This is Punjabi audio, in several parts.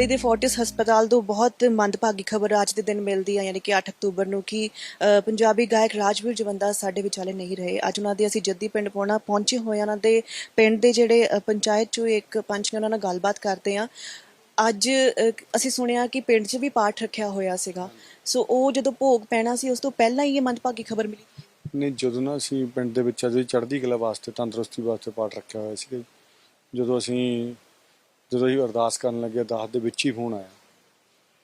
ਮੋਹਾਲੀ ਦੇ ਫੋਰਟਿਸ ਹਸਪਤਾਲ ਤੋਂ ਬਹੁਤ ਮੰਦਭਾਗੀ ਖਬਰ ਅੱਜ ਦੇ ਦਿਨ ਮਿਲਦੀ ਹੈ ਯਾਨੀ ਕਿ 8 ਅਕਤੂਬਰ ਨੂੰ ਕਿ ਪੰਜਾਬੀ ਗਾਇਕ ਰਾਜਵੀਰ ਜਵੰਦਾ ਸਾਡੇ ਵਿਚਾਲੇ ਨਹੀਂ ਰਹੇ। ਅੱਜ ਉਹਨਾਂ ਦੇ ਅਸੀਂ ਜੱਦੀ ਪਿੰਡ ਪੋਣਾ ਪਹੁੰਚੇ ਹੋਏ ਉਹਨਾਂ ਦੇ ਪਿੰਡ ਦੇ ਜਿਹੜੇ ਪੰਚਾਇਤ ਚੋਂ ਇੱਕ ਪੰਚ ਨੇ ਉਹਨਾਂ ਨਾਲ ਗੱਲਬਾਤ ਕਰਦੇ ਹਾਂ ਅੱਜ ਅਸੀਂ ਸੁਣਿਆ ਕਿ ਪਿੰਡ 'ਚ ਵੀ ਪਾਠ ਰੱਖਿਆ ਹੋਇਆ ਸੀਗਾ। ਸੋ ਉਹ ਜਦੋਂ ਭੋਗ ਪੈਣਾ ਸੀ, ਉਸ ਤੋਂ ਪਹਿਲਾਂ ਹੀ ਇਹ ਮੰਦਭਾਗੀ ਖਬਰ ਮਿਲੀ। ਨਹੀਂ, ਜਦੋਂ ਨਾ ਅਸੀਂ ਪਿੰਡ ਦੇ ਵਿੱਚ ਅਜੇ ਚੜ੍ਹਦੀ ਕਲਾ ਵਾਸਤੇ, ਤੰਦਰੁਸਤੀ ਵਾਸਤੇ ਪਾਠ ਰੱਖਿਆ ਹੋਇਆ ਸੀ ਜਦੋਂ ਅਸੀਂ ਜਦੋਂ ਅਸੀਂ ਅਰਦਾਸ ਕਰਨ ਲੱਗੇ 10 ਦੇ ਵਿੱਚ ਹੀ ਫੋਨ ਆਇਆ।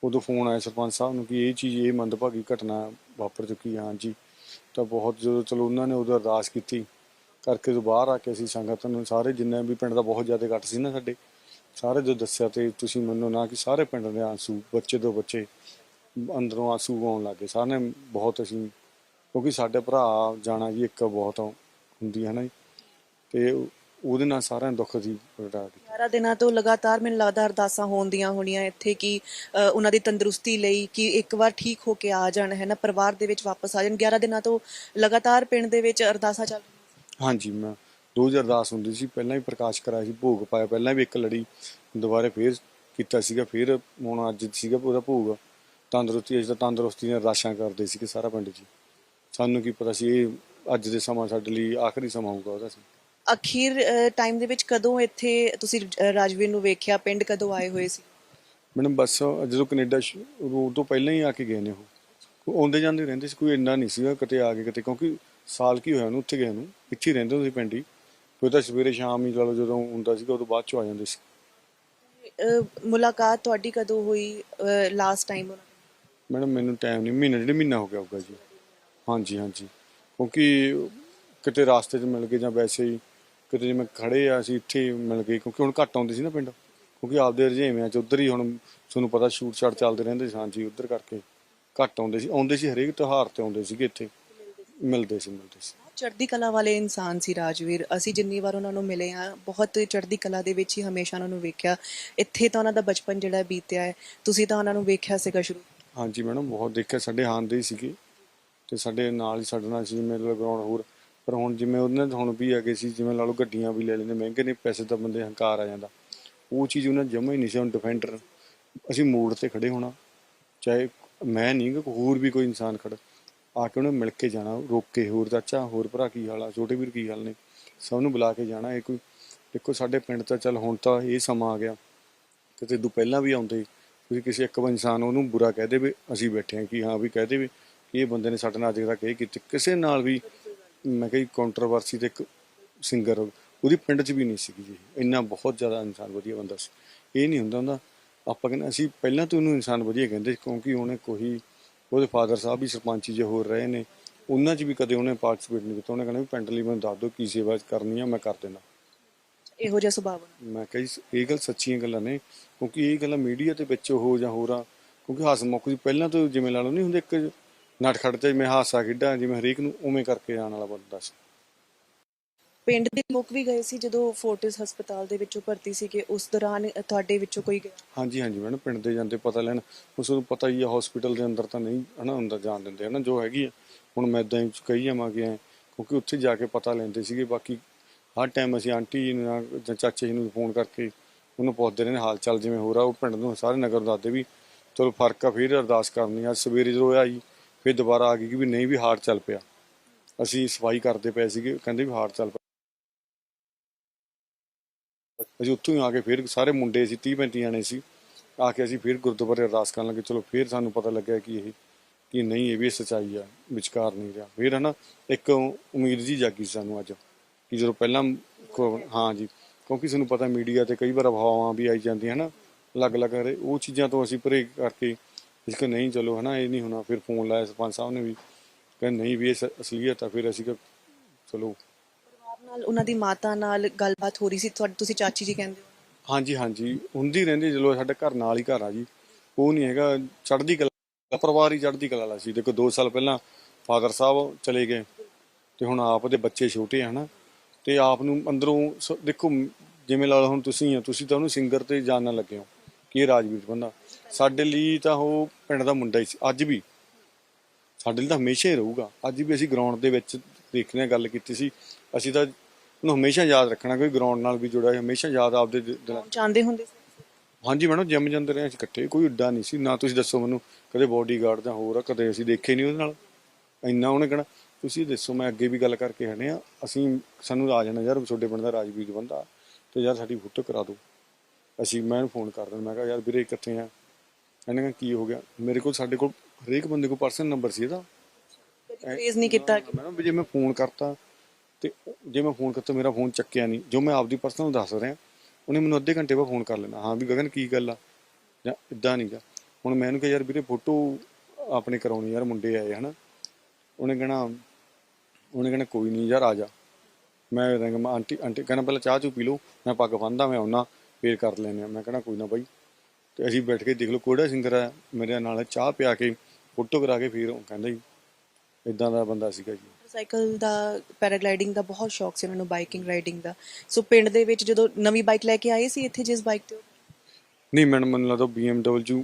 ਉਦੋਂ ਫੋਨ ਆਇਆ ਸਰਪੰਚ ਸਾਹਿਬ ਨੂੰ ਕਿ ਇਹ ਚੀਜ਼, ਇਹ ਮੰਦਭਾਗੀ ਘਟਨਾ ਵਾਪਰ ਚੁੱਕੀ ਹੈ ਹਾਂਜੀ। ਤਾਂ ਬਹੁਤ ਜਦੋਂ, ਚਲੋ ਉਹਨਾਂ ਨੇ ਉਦੋਂ ਅਰਦਾਸ ਕੀਤੀ। ਕਰਕੇ ਤੋਂ ਬਾਹਰ ਆ ਕੇ ਅਸੀਂ ਸੰਗਤ ਨੂੰ ਸਾਰੇ ਜਿੰਨੇ ਵੀ ਪਿੰਡ ਦਾ ਬਹੁਤ ਜ਼ਿਆਦਾ ਘਟ ਸੀ ਨਾ ਸਾਡੇ, ਸਾਰੇ ਜੋ ਦੱਸਿਆ ਤੇ ਤੁਸੀਂ ਮੰਨੋ ਨਾ ਕਿ ਸਾਰੇ ਪਿੰਡ ਦੇ ਆਂਸੂ, ਬੱਚੇ ਤੋਂ ਬੱਚੇ, ਅੰਦਰੋਂ ਆਂਸੂ ਆਉਣ ਲੱਗੇ ਸਾਰੇ ਬਹੁਤ ਅਸੀਂ, ਕਿਉਂਕਿ ਸਾਡੇ ਭਰਾ ਜਾਣਾ ਜੀ ਇੱਕ ਬਹੁਤ ਹੁੰਦੀ ਹੈ ਨਾ ਤੇ ਉਹਦੇ ਨਾਲ ਸਾਰਿਆਂ ਦੁੱਖ ਦੀ ਰਟਾ 12 ਦਿਨਾਂ ਤੋਂ ਲਗਾਤਾਰ ਮੈਨੂੰ ਲੱਗਦਾ ਅਰਦਾਸਾਂ ਹੋਣਦੀਆਂ ਹੋਣੀਆਂ ਇੱਥੇ ਕਿ ਉਹਨਾਂ ਦੀ ਤੰਦਰੁਸਤੀ ਲਈ ਕਿ ਇੱਕ ਵਾਰ ਠੀਕ ਹੋ ਕੇ ਆ ਜਾਣ, ਹੈ ਨਾ, ਪਰਿਵਾਰ ਦੇ ਵਿੱਚ ਵਾਪਸ ਆ ਜਾਣ। 11 ਦਿਨਾਂ ਤੋਂ ਲਗਾਤਾਰ ਪਿੰਡ ਦੇ ਵਿੱਚ ਅਰਦਾਸਾਂ ਚੱਲ ਰਹੀਆਂ ਹਾਂਜੀ, ਮੈਂ ਦੋ ਹਜ਼ਾਰ ਹੁੰਦੀ ਸੀ, ਪਹਿਲਾਂ ਵੀ ਪ੍ਰਕਾਸ਼ ਕਰਾਇਆ ਸੀ, ਭੋਗ ਪਾਇਆ, ਪਹਿਲਾਂ ਵੀ ਇੱਕ ਲੜੀ ਦੁਬਾਰੇ ਫੇਰ ਕੀਤਾ ਸੀਗਾ, ਫੇਰ ਹੁਣ ਅੱਜ ਸੀਗਾ ਉਹਦਾ ਭੋਗ। ਤੰਦਰੁਸਤੀ ਅੱਜ ਤਾਂ ਤੰਦਰੁਸਤੀ ਦੀਆਂ ਰਾਸ਼ਾਂ ਕਰਦੇ ਸੀ ਕਿ ਸਾਰਾ ਪਿੰਡ ਜੀ। ਸਾਨੂੰ ਕੀ ਪਤਾ ਸੀ, ਇਹ ਅੱਜ ਦੇ ਸਮਾਂ ਸਾਡੇ ਲਈ ਆਖਰੀ ਸਮਾਂ ਹੋਊਗਾ ਉਹਦਾ ਸੀ। ਅਖੀਰ ਟਾਈਮ ਦੇ ਵਿੱਚ ਕਦੋਂ ਇੱਥੇ ਤੁਸੀਂ ਰਾਜਵੀਰ ਨੂੰ ਵੇਖਿਆ? ਪਿੰਡ ਕਦੋਂ ਆਏ ਹੋਏ ਸੀ? ਮੈਡਮ ਬਸ ਜਦੋਂ ਕੈਨੇਡਾ ਰੋਡ ਤੋਂ ਪਹਿਲਾਂ ਹੀ ਆ ਕੇ ਗਏ ਨੇ ਉਹ। ਆਉਂਦੇ ਜਾਂਦੇ ਰਹਿੰਦੇ ਸੀ ਕੋਈ ਇੰਨਾ ਨਹੀਂ ਸੀਗਾ ਕਿਤੇ ਆ ਕੇ ਕਿਤੇ ਕਿਉਂਕਿ ਸਾਲ ਕੀ ਹੋਇਆ ਉਹਨੂੰ ਉੱਥੇ ਗਏ ਨੂੰ। ਹੀ ਰਹਿੰਦੇ ਹੁੰਦੇ ਸੀ ਪਿੰਡ ਕੋਈ ਤਾਂ ਸਵੇਰੇ ਸ਼ਾਮ ਹੀ ਚਲੋ ਜਦੋਂ ਹੁੰਦਾ ਸੀਗਾ ਉਦੋਂ ਬਾਅਦ ਚ ਆ ਜਾਂਦੇ ਸੀ। ਮੁਲਾਕਾਤ ਤੁਹਾਡੀ ਕਦੋਂ ਹੋਈ ਲਾਸਟ ਟਾਈਮ ਮੈਡਮ ਮੈਨੂੰ ਟਾਈਮ ਨਹੀਂ ਮਹੀਨਾ ਡੇਢ ਮਹੀਨਾ ਹੋ ਗਿਆ ਹੋਊਗਾ ਜੀ। ਹਾਂਜੀ ਹਾਂਜੀ। ਕਿਉਂਕਿ ਕਿਤੇ ਰਾਸਤੇ 'ਚ ਮਿਲ ਗਏ ਜਾਂ ਵੈਸੇ ਹੀ ਕਿਤੇ ਜਿਵੇਂ ਖੜੇ ਆ ਅਸੀਂ ਇੱਥੇ ਹੀ ਮਿਲ ਗਏ ਕਿਉਂਕਿ ਹੁਣ ਘੱਟ ਆਉਂਦੇ ਸੀ ਨਾ ਪਿੰਡ। ਕਿਉਂਕਿ ਆਪਦੇ ਰਜੇਵਿਆਂ 'ਚ ਉਧਰ ਹੀ ਹੁਣ ਤੁਹਾਨੂੰ ਪਤਾ ਸ਼ੂਟ ਸ਼ਾਟ ਚੱਲਦੇ ਰਹਿੰਦੇ ਸੀ ਹਾਂਜੀ ਉਧਰ ਕਰਕੇ ਘੱਟ ਆਉਂਦੇ ਸੀ। ਆਉਂਦੇ ਸੀ ਹਰੇਕ ਤਿਉਹਾਰ ਤੇ ਆਉਂਦੇ ਸੀਗੇ ਇੱਥੇ। ਮਿਲਦੇ ਸੀ ਮਿਲਦੇ ਸੀ। ਚੜ੍ਹਦੀ ਕਲਾ ਵਾਲੇ ਇਨਸਾਨ ਸੀ ਰਾਜਵੀਰ। ਅਸੀਂ ਜਿੰਨੀ ਵਾਰ ਉਹਨਾਂ ਨੂੰ ਮਿਲੇ ਆ ਬਹੁਤ ਚੜ੍ਹਦੀ ਕਲਾ ਦੇ ਵਿੱਚ ਹੀ ਹਮੇਸ਼ਾ ਉਹਨਾਂ ਨੂੰ ਵੇਖਿਆ। ਇੱਥੇ ਤਾਂ ਉਹਨਾਂ ਦਾ ਬਚਪਨ ਜਿਹੜਾ ਬੀਤਿਆ ਹੈ। ਤੁਸੀਂ ਤਾਂ ਉਹਨਾਂ ਨੂੰ ਵੇਖਿਆ ਸੀਗਾ ਸ਼ੁਰੂ? ਹਾਂਜੀ ਮੈਡਮ ਬਹੁਤ ਦੇਖਿਆ। ਸਾਡੇ ਹਾਨ ਦੇ ਹੀ ਸੀਗੇ ਤੇ ਸਾਡੇ ਨਾਲ ਹੀ ਸਾਡੇ ਨਾਲ ਸੀ ਮੇਰੇ ਗਰਾਊਂਡ ਹੋਰ। ਪਰ ਹੁਣ ਜਿਵੇਂ ਉਹਨਾਂ ਦੇ ਹੁਣ ਵੀ ਹੈਗੇ ਸੀ, ਜਿਵੇਂ ਲਾ ਲਓ ਗੱਡੀਆਂ ਵੀ ਲੈ ਲੈਂਦੇ, ਮਹਿੰਗੇ ਨੇ ਪੈਸੇ ਤਾਂ ਬੰਦੇ ਹੰਕਾਰ ਆ ਜਾਂਦਾ। ਉਹ ਚੀਜ਼ ਉਹਨਾਂ ਜਮਾ ਹੀ ਨਹੀਂ ਸੀ, ਹੁਣ ਡਿਫੈਂਡਰ ਅਸੀਂ ਮੋੜ ਤੇ ਖੜੇ ਹੋਣਾ। ਚਾਹੇ ਮੈਂ ਨਹੀਂ, ਕਿ ਹੋਰ ਵੀ ਕੋਈ ਇਨਸਾਨ ਖੜਾ। ਆ ਕੇ ਉਹਨੇ ਮਿਲ ਕੇ ਜਾਣਾ, ਰੋਕ ਕੇ ਹੋਰ ਚਾਚਾ, ਹੋਰ ਭਰਾ ਕੀ ਹਾਲ ਆ, ਛੋਟੇ ਵੀਰ ਕੀ ਹਾਲ ਨੇ? ਸਭ ਨੂੰ ਬੁਲਾ ਕੇ ਜਾਣਾ, ਇਹ ਕੋਈ ਦੇਖੋ ਸਾਡੇ ਪਿੰਡ ਤਾਂ ਚੱਲ ਹੁਣ ਤਾਂ ਇਹ ਸਮਾਂ ਆ ਗਿਆ। ਕਿਤੇ ਤੋਂ ਪਹਿਲਾਂ ਵੀ ਆਉਂਦੇ, ਤੁਸੀਂ ਕਿਸੇ ਇੱਕ ਇਨਸਾਨ ਉਹਨੂੰ ਬੁਰਾ ਕਹਿ ਦੇਵੇ, ਅਸੀਂ ਬੈਠੇ ਹਾਂ ਕਿ ਹਾਂ ਵੀ ਕਹਿ ਦੇਵੇ ਕਿ ਇਹ ਬੰਦੇ ਨੇ ਸਾਡੇ ਨਾਲ ਅੱਜ ਤੱਕ ਇਹ ਕੀਤੀ। ਕਿਸੇ ਨਾਲ ਵੀ ਮੈਂ ਕਹੀ ਕੰਟਰੋਵਰਸੀ ਤੇ ਇੱਕ ਸਿੰਗਰ ਉਹਦੀ ਪਿੰਡ 'ਚ ਵੀ ਨਹੀਂ ਸੀਗੀ ਜੀ। ਇੰਨਾ ਬਹੁਤ ਜ਼ਿਆਦਾ ਇਨਸਾਨ ਵਧੀਆ ਬੰਦਾ ਸੀ। ਇਹ ਨਹੀਂ ਹੁੰਦਾ ਹੁੰਦਾ ਆਪਾਂ ਕਹਿੰਦੇ ਅਸੀਂ ਪਹਿਲਾਂ ਤੋਂ ਉਹਨੂੰ ਇਨਸਾਨ ਵਧੀਆ ਕਹਿੰਦੇ ਸੀ ਕਿਉਂਕਿ ਉਹਨੇ ਕੋਈ ਉਹਦੇ ਫਾਦਰ ਸਾਹਿਬ ਵੀ ਸਰਪੰਚੀ ਜੇ ਹੋਰ ਰਹੇ ਨੇ। ਉਹਨਾਂ 'ਚ ਵੀ ਕਦੇ ਉਹਨੇ ਪਾਰਟਿਸਿਪੇਟ ਨਹੀਂ ਕੀਤਾ। ਉਹਨੇ ਕਹਿੰਦਾ ਵੀ ਪਿੰਡ ਲਈ ਮੈਨੂੰ ਦੱਸ ਦਿਓ ਕੀ ਸੇਵਾ ਕਰਨੀ ਆ ਮੈਂ ਕਰ ਦੇਣਾ ਇਹੋ ਜਿਹਾ ਸੁਭਾਅ ਮੈਂ ਕਹੀ ਇਹ ਗੱਲ ਸੱਚੀਆਂ ਗੱਲਾਂ ਨੇ ਕਿਉਂਕਿ ਇਹ ਗੱਲਾਂ ਮੀਡੀਆ ਦੇ ਵਿੱਚ ਹੋ ਜਾਂ ਹੋਰਾਂ ਕਿਉਂਕਿ ਹਾਸ ਮੌਕੇ ਦੀ ਪਹਿਲਾਂ ਤੋਂ ਜਿਵੇਂ ਲਾ ਲਓ ਨਹੀਂ ਹੁੰਦੇ ਇੱਕ ਨਟ ਖੜ ਤੇ ਮੈਂ ਹਾਸਾ ਖੇਡਾਂ ਜਿਵੇਂ ਹਰੇਕ ਨੂੰ ਉਵੇਂ ਕਰਕੇ ਜਾਣ ਵਾਲਾ ਬੰਦਾ ਸੀ। ਪਿੰਡ ਦੇ ਲੋਕ ਵੀ ਗਏ ਸੀ ਜਦੋਂ ਫੋਰਟਿਸ ਹਸਪਤਾਲ ਦੇ ਵਿੱਚੋਂ ਭਰਤੀ ਸੀ ਕਿ ਉਸ ਦੌਰਾਨ ਤੁਹਾਡੇ ਵਿੱਚੋਂ ਕੋਈ ਗਿਆ? ਹਾਂਜੀ ਹਾਂਜੀ ਮੈਡਮ ਪਿੰਡ ਦੇ ਜਾਂਦੇ ਪਤਾ ਲੈਣ। ਉਸ ਨੂੰ ਪਤਾ ਹੀ ਆ ਹਸਪੀਟਲ ਦੇ ਅੰਦਰ ਤਾਂ ਨਹੀਂ ਹਨਾ ਅੰਦਰ ਜਾਣ ਦਿੰਦੇ ਹਨਾ ਜੋ ਹੈਗੀ ਆ। ਹੁਣ ਮੈਂ ਇਦਾਂ ਹੀ ਕਹੀ ਜਾਵਾਂਗੇ ਕਿਉਂਕਿ ਉੱਥੇ ਜਾ ਕੇ ਪਤਾ ਲੈਂਦੇ ਸੀਗੇ ਬਾਕੀ ਹਰ ਟਾਈਮ ਅਸੀਂ ਆਂਟੀ ਜੀ ਨੂੰ ਜਾਂ ਚਾਚੇ ਜੀ ਨੂੰ ਫੋਨ ਕਰਕੇ ਉਹਨੂੰ ਪੁੱਛਦੇ ਰਹਿੰਦੇ ਹਾਲ ਚਾਲ ਜਿਵੇਂ ਹੋ ਰਿਹਾ ਉਹ ਪਿੰਡ ਨੂੰ ਸਾਰੇ ਨਗਰ ਦੱਸਦੇ ਵੀ ਚਲੋ ਫ਼ਰਕ ਆ ਫਿਰ ਅਰਦਾਸ ਕਰਨੀ ਆ। ਸਵੇਰੇ ਜਦੋਂ ਜੀ ਫਿਰ ਦੁਬਾਰਾ ਆ ਗਈ ਕਿ ਵੀ ਨਹੀਂ ਵੀ ਹਾਰਟ ਚੱਲ ਪਿਆ। ਅਸੀਂ ਸਫ਼ਾਈ ਕਰਦੇ ਪਏ ਸੀਗੇ, ਕਹਿੰਦੇ ਵੀ ਹਾਰਟ ਚੱਲ ਪਿਆ। ਅਸੀਂ ਉੱਥੋਂ ਹੀ ਆ ਕੇ ਫਿਰ ਸਾਰੇ ਮੁੰਡੇ ਸੀ 30 35 ਜਾਣੇ ਸੀ, ਆ ਕੇ ਅਸੀਂ ਫਿਰ ਗੁਰਦੁਆਰੇ ਅਰਦਾਸ ਕਰਨ ਲੱਗੇ, ਚਲੋ ਫਿਰ ਸਾਨੂੰ ਪਤਾ ਲੱਗਿਆ ਕਿ ਇਹ, ਕਿ ਨਹੀਂ, ਇਹ ਵੀ ਸੱਚਾਈ ਆ, ਵਿਚਕਾਰ ਨਹੀਂ ਰਿਹਾ। ਫਿਰ ਹਨਾ, ਇੱਕ ਉਮੀਦ ਜੀ ਜਾਗੀ ਸਾਨੂੰ ਅੱਜ, ਕਿ ਜਦੋਂ ਪਹਿਲਾਂ ਕੋ- ਹਾਂ ਜੀ, ਕਿਉਂਕਿ ਸਾਨੂੰ ਪਤਾ ਮੀਡੀਆ ਤੇ ਕਈ ਵਾਰ ਅਫਵਾਹਾਂ ਵੀ ਆਈ ਜਾਂਦੀਆਂ ਹਨਾ, ਅਲੱਗ-ਅਲੱਗ ਉਹ ਚੀਜ਼ਾਂ ਤੋਂ ਅਸੀਂ ਪਰੇ ਕਰਕੇ ਇਸ ਕਿ ਨਹੀਂ ਚਲੋ ਹਨਾ ਇਹ ਨਹੀਂ ਹੋਣਾ। ਫਿਰ ਫੋਨ ਲਾਇਆ ਸਰਪੰਚ ਸਾਹਿਬ ਨੇ ਵੀ ਕਹਿੰਦੇ ਨਹੀਂ ਵੀ ਇਹ ਸ- ਅਸਲੀਅਤ ਆ। ਫਿਰ ਅਸੀਂ ਕਿਹਾ ਚਲੋ। ਪਰਿਵਾਰ ਨਾਲ ਉਹਨਾਂ ਦੀ ਮਾਤਾ ਨਾਲ ਗੱਲਬਾਤ ਹੋ ਰਹੀ ਸੀ ਤੁਹਾਡੇ ਤੁਸੀਂ ਚਾਚੀ ਜੀ ਕਹਿੰਦੇ ਹੋ? ਹਾਂਜੀ ਹਾਂਜੀ। ਹੁੰਦੀ ਰਹਿੰਦੀ ਚਲੋ ਸਾਡੇ ਘਰ ਨਾਲ ਹੀ ਘਰ ਆ ਜੀ। ਉਹ ਨਹੀਂ ਹੈਗਾ ਚੜ੍ਹਦੀ ਕਲਾ ਪਰਿਵਾਰ ਹੀ ਚੜ੍ਹਦੀ ਕਲਾ ਵਾਲਾ ਸੀ। ਦੇਖੋ 2 ਸਾਲ ਪਹਿਲਾਂ ਫਾਦਰ ਸਾਹਿਬ ਚਲੇ ਗਏ ਤੇ ਹੁਣ ਆਪ ਦੇ ਬੱਚੇ ਛੋਟੇ ਆ ਹਨਾ। ਤੇ ਆਪ ਨੂੰ ਅੰਦਰੋਂ ਸ- ਦੇਖੋ ਜਿਵੇਂ ਲਾ ਲਓ ਹੁਣ ਤੁਸੀਂ ਆ ਤੁਸੀਂ ਤਾਂ ਉਹਨੂੰ ਸਿੰਗਰ ਤੇ ਜਾਣਨ ਲੱਗੇ ਹੋ। ਕਿ ਇਹ ਰਾਜਵੀਰ ਬੰਦਾ। ਸਾਡੇ ਲਈ ਤਾਂ ਉਹ ਪਿੰਡ ਦਾ ਮੁੰਡਾ ਹੀ ਸੀ ਅੱਜ ਵੀ। ਸਾਡੇ ਲਈ ਤਾਂ ਹਮੇਸ਼ਾ ਹੀ ਰਹੂਗਾ। ਅੱਜ ਵੀ ਅਸੀਂ ਗਰਾਊਂਡ ਦੇ ਵਿੱਚ ਦੇਖਦੇ ਹਾਂ ਗੱਲ ਕੀਤੀ ਸੀ। ਅਸੀਂ ਤਾਂ ਉਹਨੂੰ ਹਮੇਸ਼ਾ ਯਾਦ ਰੱਖਣਾ ਕੋਈ ਗਰਾਊਂਡ ਨਾਲ ਵੀ ਜੁੜਿਆ ਹੈ ਹਮੇਸ਼ਾ ਯਾਦ ਆਪਦੇ ਦਿ- ਦਿਲਾਂ ਚਾਹੁੰਦੇ ਹੁੰਦੇ ਸੀ। ਹਾਂਜੀ ਮੈਡਮ ਜਿਮ ਜਾਂਦੇ ਰਹੇ ਅਸੀਂ ਇਕੱਠੇ ਕੋਈ ਏਡਾ ਨਹੀਂ ਸੀ। ਨਾ ਤੁਸੀਂ ਦੱਸੋ ਮੈਨੂੰ ਕਦੇ ਬਾਡੀਗਾਰਡ ਜਾਂ ਹੋਰ ਆ ਕਦੇ ਅਸੀਂ ਦੇਖੇ ਨਹੀਂ ਉਹਦੇ ਨਾਲ। ਇੰਨਾ ਉਹਨੇ ਕਹਿਣਾ ਤੁਸੀਂ ਦੱਸੋ ਮੈਂ ਅੱਗੇ ਵੀ ਗੱਲ ਕਰਕੇ ਹਨੇ ਆ ਅਸੀਂ ਸਾਨੂੰ ਆ ਜਾਣਾ ਯਾਰ ਤੁਹਾਡੇ ਪਿੰਡ ਦਾ ਰਾਜਵੀਰ ਬੰਦਾ ਤੇ ਯਾਰ ਸਾਡੀ ਫੋਟੋ ਕਰਾ ਦਿਓ। ਅਸੀਂ ਮੈਂ ਇਹਨੂੰ ਫੋਨ ਕਰ ਦਿੰਦਾ ਮੈਂ ਕਿਹਾ ਯਾਰ ਵੀਰੇ ਕਿੱਥੇ ਆ। ਇਹਨੇ ਕਿਹਾ ਕੀ ਹੋ ਗਿਆ? ਮੇਰੇ ਕੋਲ ਸਾਡੇ ਕੋਲ ਹਰੇਕ ਬੰਦੇ ਕੋਲ ਪਰਸਨਲ ਨੰਬਰ ਸੀ ਇਹਦਾ। ਫੇਸ ਨਹੀਂ ਕੀਤਾ? ਮੈਡਮ ਵੀ ਜੇ ਮੈਂ ਫੋਨ ਕਰਤਾ ਤੇ ਜੇ ਮੈਂ ਫੋਨ ਕਰਤਾ ਮੇਰਾ ਫੋਨ ਚੱਕਿਆ ਨਹੀਂ। ਜੋ ਮੈਂ ਆਪਦੀ ਪਰਸਨਲ ਦੱਸ ਰਿਹਾ ਉਹਨੇ ਮੈਨੂੰ ਅੱਧੇ ਘੰਟੇ ਬਾਅਦ ਫੋਨ ਕਰ ਲੈਣਾ ਹਾਂ ਵੀ ਗਗਨ ਕੀ ਗੱਲ ਆ? ਜਾਂ ਇਦਾਂ ਨਹੀਂਗਾ ਹੁਣ ਮੈਂ ਇਹਨੂੰ ਕਿਹਾ ਯਾਰ ਵੀਰੇ ਫੋਟੋ ਆਪਣੇ ਕਰਾਉਣੀ ਯਾਰ ਮੁੰਡੇ ਆਏ ਹਨਾ? ਉਹਨੇ ਕਹਿਣਾ ਉਹਨੇ ਕਹਿਣਾ ਕੋਈ ਨਹੀਂ ਯਾਰ ਆ ਜਾ। ਮੈਂ ਮੈਂ ਆਂਟੀ ਆਂਟੀ ਕਹਿੰਦਾ ਪਹਿਲਾਂ ਚਾਹ ਚੂ ਪੀ ਲਓ ਮੈਂ ਪੱਗ ਬੰਨਦਾ ਮੈਂ ਆਉਣਾ ਫੇਰ ਕਰ ਲੈਨੇ ਆ ਮੈਂ ਕਹਿਣਾ ਕੋਈ ਨਾ ਬਾਈ। ਤੇ ਅਸੀਂ ਬੈਠ ਕੇ ਦੇਖ ਲਓ ਕਿਹੜਾ ਸਿੰਗਰ ਆ ਮੇਰੇ ਨਾਲ ਚਾਹ ਪਿਆ ਕੇ ਫੋਟੋ ਕਰਾ ਕੇ ਫੇਰ ਕਹਿੰਦਾ ਜੀ ਇਦਾਂ ਦਾ ਬੰਦਾ ਸੀਗਾ ਜੀ। ਸਾਈਕਲ ਦਾ ਪੈਰਾਗਲਾਈਡਿੰਗ ਦਾ ਬਹੁਤ ਸ਼ੌਕ ਸੀ ਉਹਨਾਂ ਨੂੰ ਬਾਈਕਿੰਗ ਰਾਈਡਿੰਗ ਦਾ। ਸੋ ਪਿੰਡ ਦੇ ਵਿੱਚ ਜਦੋਂ ਨਵੀਂ ਬਾਈਕ ਲੈ ਕੇ ਆਏ ਸੀ ਇੱਥੇ ਜਿਸ ਬਾਈਕ ਤੇ? ਨਹੀਂ ਮੈਨੂੰ ਮੈਨੂੰ ਲੱਗਦਾ BMW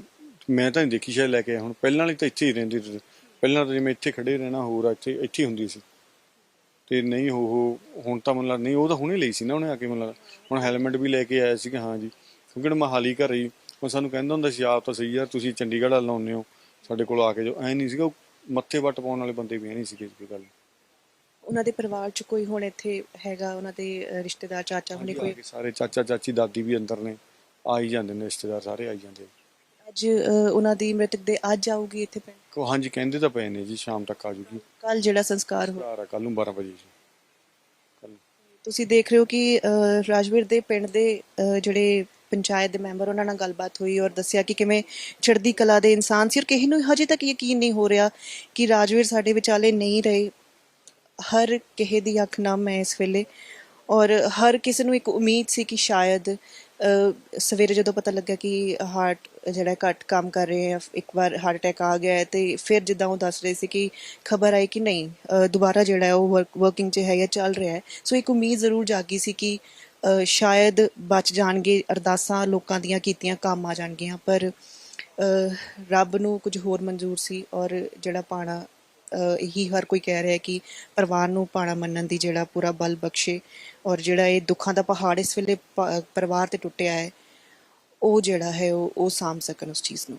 ਮੈਂ ਤਾਂ ਨਹੀਂ ਦੇਖੀ ਸ਼ਾਇਦ ਲੈ ਕੇ ਹੁਣ ਪਹਿਲਾਂ ਵਾਲੀ ਤਾਂ ਇੱਥੇ ਹੀ ਰਹਿੰਦੀ ਸੀ। ਪਹਿਲਾਂ ਤਾਂ ਜਿਵੇਂ ਇੱਥੇ ਖੜੇ ਰਹਿਣਾ ਹੋਰ ਇੱਥੇ ਇੱਥੇ ਹੁੰਦੀ ਸੀ। ਤੇ ਨਹੀਂ ਉਹ ਹੁਣ ਤਾਂ ਮੈਨੂੰ ਲੱਗਦਾ ਨਹੀਂ ਉਹ ਤਾਂ ਹੁਣੇ ਲਈ ਸੀ ਨਾ ਉਹਨੇ ਆ ਕੇ ਮੈਨੂੰ ਲੱਗਦਾ। ਹੁਣ ਹੈਲਮਟ ਵੀ ਲੈ ਕੇ ਆਇਆ ਸੀਗਾ ਹਾਂ ਜੀ। ਕਿਉਂਕਿ ਮਹਾਲੀ ਘਰ ਹੀ ਉਹ ਸਾਨੂੰ ਕਹਿੰਦਾ ਹੁੰਦਾ ਸੀ ਆਪ ਤਾਂ ਸਹੀ ਯਾਰ ਤੁਸੀਂ ਚੰਡੀਗੜ੍ਹ ਵੱਲ ਆਉਂਦੇ ਹੋ ਸਾਡੇ ਕੋਲ ਆ ਕੇ ਜੋ ਐ ਨਹੀਂ ਸੀਗਾ ਮੱਥੇ ਵੱਟ ਪਾਉਣ ਵਾਲੇ ਬੰਦੇ ਵੀ ਐ ਨਹੀਂ ਸੀਗੇ ਕੋਈ ਗੱਲ। ਉਹਨਾਂ ਦੇ ਪਰਿਵਾਰ ਚ ਕੋਈ ਹੁਣ ਇੱਥੇ ਹੈਗਾ ਉਹਨਾਂ ਦੇ ਰਿਸ਼ਤੇਦਾਰ ਚਾਚਾ ਹੁਣੇ ਕੋਈ? ਕੇ ਸਾਰੇ ਚਾਚਾ ਚਾਚੀ ਦਾਦੀ ਵੀ ਅੰਦਰ ਨੇ ਆ ਹੀ ਜਾਂਦੇ ਨੇ ਰਿਸ਼ਤੇਦਾਰ ਸਾਰੇ ਆਈ ਜਾਂਦੇ ਅੱਜ ਉਹਨਾਂ ਦੀ ਮ੍ਰਿਤਕ ਦੇ ਅੱਜ ਆਊਗੀ ਇੱਥੇ ਪਿੰਡ। ਕੋ ਹਾਂਜੀ ਕਹਿੰਦੇ ਤਾਂ ਪਏ ਨੇ ਜੀ ਸ਼ਾਮ ਤੱਕ ਆ ਜੂਗੀ। ਕੱਲ ਜਿਹੜਾ ਸੰਸਕਾਰ ਹੋ ਕੱਲ ਨੂੰ 12 ਵਜੇ ਜੀ। ਕੱਲ ਤੁਸੀਂ ਦੇਖ ਰਹੇ ਹੋ ਕਿ ਰਾਜਵੀਰ ਦੇ ਪਿੰਡ ਦੇ ਜਿਹੜੇ ਪੰਚਾਇਤ ਦੇ ਮੈਂਬਰ ਉਹਨਾਂ ਨਾਲ ਗੱਲਬਾਤ ਹੋਈ ਔਰ ਦੱਸਿਆ ਕਿ ਕਿਵੇਂ ਚੜ੍ਹਦੀ ਕਲਾ ਦੇ ਇਨਸਾਨ ਸੀ ਔਰ ਕਿਸੇ ਨੂੰ ਹਜੇ ਤੱਕ ਯਕੀਨ ਨਹੀਂ ਹੋ ਰਿਹਾ ਕਿ ਰਾਜਵੀਰ ਸਾਡੇ ਵਿਚਾਲੇ ਨਹੀਂ ਰਹੇ। ਹਰ ਕਿਸੇ ਦੀ ਅੱਖ ਨਮ ਹੈ ਇਸ ਵੇਲੇ ਔਰ ਹਰ ਕਿਸੇ ਨੂੰ ਇੱਕ ਉਮੀਦ ਸੀ ਕਿ ਸ਼ਾਇਦ ਸਵੇਰੇ ਜਦੋਂ ਪਤਾ ਲੱਗਾ ਕਿ ਹਾਰਟ ਜਿਹੜਾ ਘੱਟ ਕੰਮ ਕਰ ਰਹੇ ਆ, ਇੱਕ ਵਾਰ ਹਾਰਟ ਅਟੈਕ ਆ ਗਿਆ ਹੈ ਤੇ ਫਿਰ ਜਿੱਦਾਂ ਉਹ ਦੱਸ ਰਹੇ ਸੀ ਕਿ ਖਬਰ ਆਈ ਕਿ ਨਹੀਂ ਦੁਬਾਰਾ ਜਿਹੜਾ ਹੈ ਉਹ ਵਰਕਿੰਗ 'ਚ ਹੈ ਜਾਂ ਚੱਲ ਰਿਹਾ ਹੈ। ਸੋ ਇੱਕ ਉਮੀਦ ਜ਼ਰੂਰ ਜਾਗੀ ਸੀ ਕਿ ਸ਼ਾਇਦ ਬਚ ਜਾਣਗੇ, ਅਰਦਾਸਾਂ ਲੋਕਾਂ ਦੀਆਂ ਕੀਤੀਆਂ ਕੰਮ ਆ ਜਾਣਗੀਆਂ, ਪਰ ਰੱਬ ਨੂੰ ਕੁਝ ਹੋਰ ਮਨਜ਼ੂਰ ਸੀ ਔਰ ਜਿਹੜਾ ਪਾਣਾ ਇਹੀ ਹਰ ਕੋਈ ਕਹਿ ਰਿਹਾ ਹੈ ਕਿ ਪਰਿਵਾਰ ਨੂੰ ਪਾਣਾ ਮੰਨਣ ਦੀ ਜਿਹੜਾ ਪੂਰਾ ਬਲ ਬਖਸ਼ੇ ਔਰ ਜਿਹੜਾ ਇਹ ਦੁੱਖਾਂ ਦਾ ਪਹਾੜ ਇਸ ਵੇਲੇ ਪਰਿਵਾਰ ਤੇ ਟੁੱਟਿਆ ਹੈ ਉਹ ਜਿਹੜਾ ਹੈ ਉਹ ਉਹ ਸਾਂਭ ਸਕਣ ਉਸ ਚੀਜ਼ ਨੂੰ।